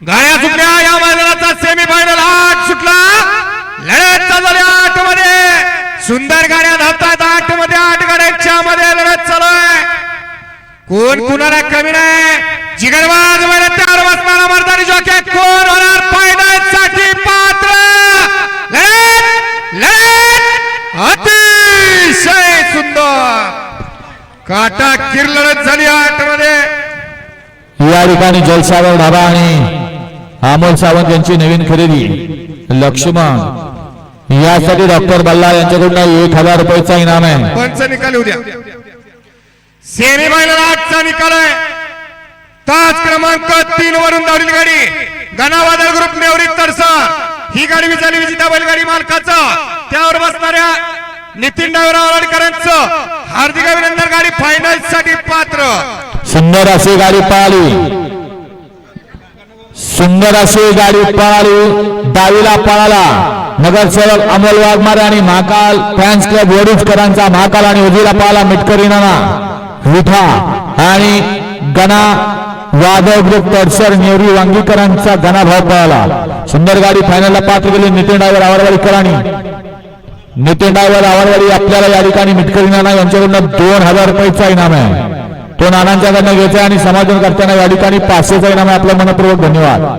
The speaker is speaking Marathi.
गाड्या सुटल्या या मैदानाचा सेमी फायनल आठ सुटला. लढत चालू आहे आठमध्ये सुंदर गाड्या धावतात आठमध्ये आठ गाड्यांच्या मध्ये लढत चालू आहे कोण कुणाला कमी नाही? जिगरबाज मैदान तयार बसणारा मर्दानी जॉकी. कोण होणार फायनलसाठी पात्र? लढत लढत. अतिशय सुंदर. काटा किर लढत झाली आठमध्ये या ठिकाणी जलसागर ढाबा आणि अमोल सावंत यांची नवीन खरेदी. लक्ष्मण. यासाठी डॉक्टर बल्लाळ यांच्याकडून एक हजार रुपयाचा इनाम आहे. पंच निकाल उद्या सेमी फायनल आठचा निकाल आहे. तास क्रमांक तीन वरून धावलेली गाडी. गणावादळ ग्रुप नेवरी तरसा ही गाडी विचारली विजेता बैलगाडी मालकाचा. त्यावर बसणाऱ्या नितीन डायवर आवडकरांचं हार्दिक अभिनंदन. गाडी फायनलसाठी पात्र. सुंदर अशी गाडी पळाली सुंदर अशी गाडी पळाली डावीला पळाला. नगरसेवक अमोल वाघमारे आणि महाकाल फॅन्स क्लब वडूजकरांचा महाकाल आणि उजीला पळाला मिटकरी नाना. विठा आणि गणा वादव ग्रुप तडसर नेवरी वांगीकरांचा गणा भाव पळाला. सुंदर गाडी फायनलला पात्र गेली नितीन डायवर आवारवाडीकरांनी नितीन डायवर आवारवाडी आपल्याला या ठिकाणी मिटकरी नाना यांच्याकडून दोन हजार रुपयेचा इनाम आहे. तो नानांच्याकडनं घ्यायचा आणि समाधान करताना या ठिकाणी पाचशेचा इनाम आहे. आपला मनपूर्वक धन्यवाद.